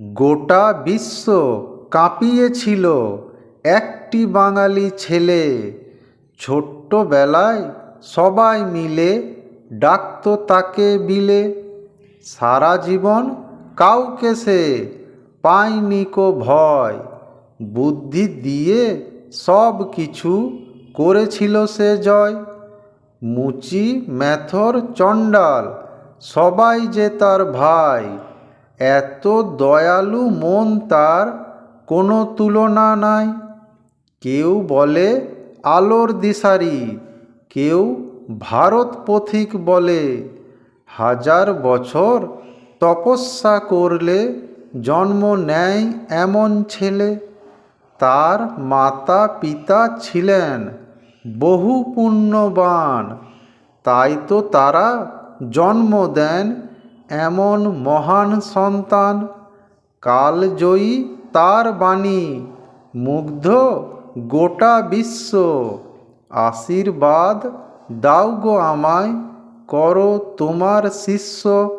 গোটা বিশ্ব কাঁপিয়েছিল একটি বাঙালি ছেলে। ছোট্টবেলায় সবাই মিলে ডাকতো তাকে বিলে। সারা জীবন কাউকে সে পায়নি কো ভয়। বুদ্ধি দিয়ে সব কিছু করেছিল সে জয়। মুচি ম্যাথর চণ্ডাল, সবাই যে তার ভাই। এত দয়ালু মন তার কোনো তুলনা নাই। কেউ বলে আলোর দিশারি, কেউ ভারত পথিক বলে। হাজার বছর তপস্যা করলে জন্ম নেয় এমন ছেলে। তার মাতা পিতা ছিলেন বহু পুণ্যবান, তাই তো তারা জন্ম দেন এমন মহান সন্তান, কালজয়ী তার বাণী, মুগ্ধ গোটা বিশ্ব। আশীর্বাদ দাও গো আমায়, করো তোমার শিষ্য।